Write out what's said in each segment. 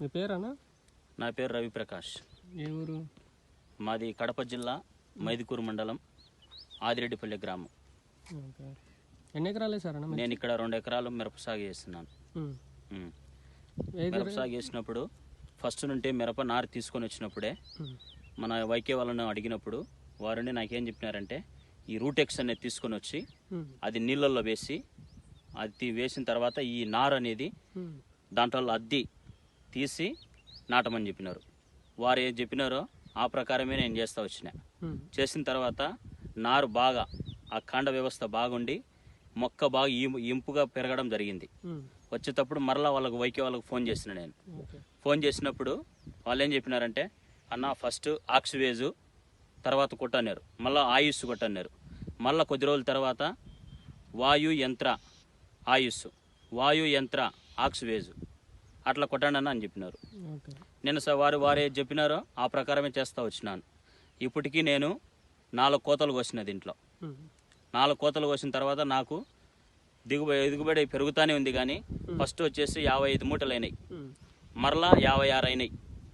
మీ పేరేనా నా పేరు రవిప్రకాష్ ఏ ఊరు మాది కడప జిల్లా మైదుకూరు మండలం ఆదిరెడ్డిపల్లి గ్రామం ఎన్ని ఎకరాలు వేసారన్నా? నేను ఇక్కడ రెండు ఎకరాలు మిరప సాగు చేస్తున్నాను ఉమ్. మిరప సాగు చేసినప్పుడు ఫస్ట్ నుండి మిరప నారు తీసుకొని వచ్చినప్పుడే. మన వైకే వాళ్ళని అడిగినప్పుడు వారిని నాకేం చెప్పినారంటే ఈ రూటెక్స్ అనేది తీసుకొని వచ్చి ఉమ్. అది నీళ్ళల్లో వేసి అది వేసిన తర్వాత ఈ నారు అనేది. దాంట్లో అద్ది తీసి నాటమని చెప్పినారు. వారు ఏం చెప్పినారో ఆ ప్రకారమే నేను చేస్తా వచ్చిన. చేసిన తర్వాత నారు బాగా ఆ కాండ వ్యవస్థ బాగుండి మొక్క బాగా ఇంపుగా పెరగడం జరిగింది. వచ్చేటప్పుడు మరలా వాళ్ళకి వైకే వాళ్ళకి ఫోన్ చేసిన నేను. ఫోన్ చేసినప్పుడు వాళ్ళు ఏం చెప్పినారంటే అన్న ఫస్ట్ ఆక్సివేజు తర్వాత కొట్టన్నారు. మళ్ళీ ఆయుష్ కొట్టన్నారు. మళ్ళీ కొద్ది రోజుల తర్వాత వాయు యంత్ర ఆయుష్ వాయు యంత్ర ఆక్సివేజు. అట్లా కొట్టండి అని చెప్పినారు. నేను స- వారు వారు చెప్పినారో ఆ ప్రకారమే చేస్తూ వచ్చినాను. ఇప్పటికీ నేను నాలుగు కోతలు కోసిన దీంట్లో. నాలుగు కోతలు కోసిన తర్వాత నాకు దిగుబడి దిగుబడి పెరుగుతూనే ఉంది కానీ ఫస్ట్ వచ్చేసి యాభై ఐదు మూటలు అయినాయి. మరలా యాభై ఆరు అయినాయి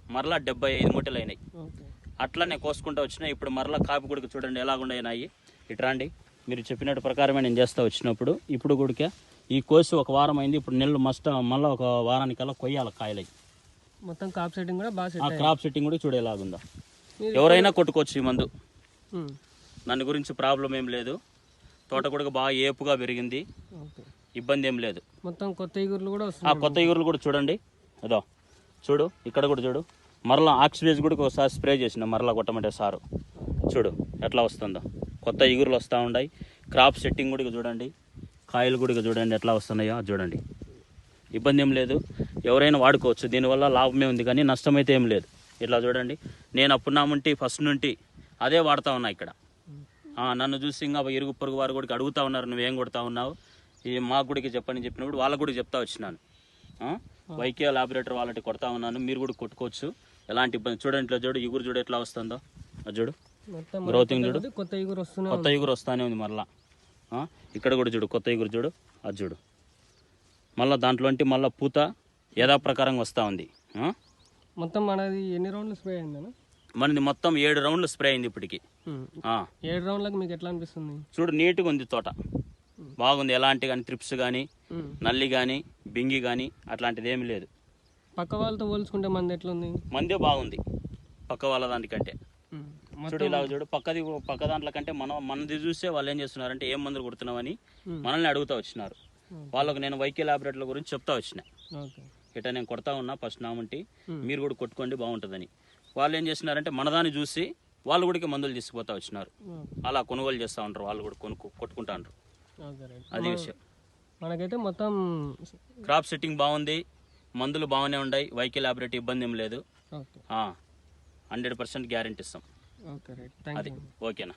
మరలా డెబ్బై ఐదు మూటలు అయినాయి నేను కోసుకుంటూ వచ్చిన ఇప్పుడు మరలా కాపీ గుడికి చూడండి ఎలాగుండయినాయి ఇటు రండి. మీరు చెప్పినట్టు ప్రకారమే నేను చేస్తా వచ్చినప్పుడు ఇప్పుడు గుడికే ఈ కోసి ఒక వారం అయింది. ఇప్పుడు నెలలు మస్ట్ మళ్ళీ ఒక వారానికల్లా కొయ్యాలి కాయలై. మొత్తం కాప్ సెట్టింగ్ కూడా బాగా ఆ క్రాప్ సెట్టింగ్ కూడా చూడు ఎలాగుందో మీరు- ఎవరైనా కొట్టుకోవచ్చు ఈ మందు. నన్ను గురించి ప్రాబ్లం ఏం లేదు. తోట కూడా బాగా ఏపుగా పెరిగింది. ఇబ్బంది ఏం లేదు. మొత్తం కొత్త ఈగుర్లు కూడా ఆ కొత్త ఈగురులు కూడా చూడండి. అదో. చూడు ఇక్కడ కూడా చూడు. మరలా ఆక్సివేజ్ కూడా ఒకసారి స్ప్రే చేసిన మరలా కొట్టమంటే సారు. చూడు ఎట్లా వస్తుందో. కొత్త ఈగురులు వస్తూ ఉన్నాయి క్రాప్ సెట్టింగ్ కూడా చూడండి. కాయలు కూడా చూడండి ఎట్లా వస్తున్నాయో చూడండి. ఇబ్బంది ఏం లేదు. ఎవరైనా వాడుకోవచ్చు. దీనివల్ల లాభమే ఉంది కానీ నష్టమైతే ఏం లేదు. ఇట్లా చూడండి. నేను అప్పుడు నా నుండి ఫస్ట్ నుండి అదే వాడుతా ఉన్నా ఇక్కడ. నన్ను చూసి ఇంకా ఇరుగు పొరుగు వారు కూడా అడుగుతా ఉన్నారు నువ్వేం కొడతా ఉన్నావు? ఈ మా గుడికి చెప్పని చెప్పినప్పుడు వాళ్ళ కూడా చెప్తా వచ్చినాను? వైకే లాబొరేటరీ వాళ్ళకి కొడతా ఉన్నాను. మీరు కూడా కొట్టుకోవచ్చు. ఎలాంటి ఇబ్బంది? చూడండి ఇట్లా చూడు ఇగురు చూడు ఎట్లా వస్తుందో. అది చూడు. గ్రోతింగ్ చూడు. కొత్త ఇగురు వస్తానే ఉంది. మరలా. ఆ? ఇక్కడ కూడా చూడు కొత్త ఇగురు చూడు అది చూడు. మళ్ళీ దాంట్లోంటి మళ్ళీ పూత యథాప్రకారంగా వస్తూ ఉంది? మొత్తం మనది ఎన్ని రౌండ్లు స్ప్రే అయిందనా మనది మొత్తం ఏడు రౌండ్లు స్ప్రే అయింది ఇప్పటికి. ఏడు రౌండ్లకు మీకు ఎట్లా అనిపిస్తుంది? చూడు నీట్గా ఉంది తోట. బాగుంది ఎలాంటి కానీ త్రిప్స్ కానీ. నల్లి కానీ బింగి కానీ అట్లాంటిది ఏమీ లేదు. పక్క వాళ్ళతో పోల్చుకుంటే మంది ఎట్లుంది? మందే బాగుంది పక్క వాళ్ళ దానికంటే. చూడు ఇలా చూడు పక్కది పక్క దాంట్లో కంటే మనం మనది చూస్తే వాళ్ళు ఏం చేస్తున్నారంటే ఏం మందులు కొడుతున్నామని. మనల్ని అడుగుతా వచ్చినారు. వాళ్ళకు నేను వైకే ల్యాబొరేటరీల గురించి చెప్తా వచ్చిన ఇట్లా నేను కొడతా ఉన్నా ఫస్ట్ నామంటి. మీరు కూడా కొట్టుకోండి బాగుంటుందని వాళ్ళు ఏం చేస్తున్నారంటే మనదాన్ని చూసి వాళ్ళు కూడా మందులు తీసుకుపోతా వచ్చినారు. అలా కొనుగోలు చేస్తూ ఉంటారు వాళ్ళు కూడా కొనుక్కు కొట్టుకుంటా ఉంటారు. అది విషయం మనకైతే మొత్తం క్రాప్ సెట్టింగ్ బాగుంది మందులు బాగానే ఉన్నాయి వైకే ల్యాబొరేటరీ ఇబ్బంది ఏం లేదు హండ్రెడ్ పర్సెంట్ గ్యారెంటీ ఇస్తాం ஓகே ரைட் தேங்க்யூ ஓகேண்ணா.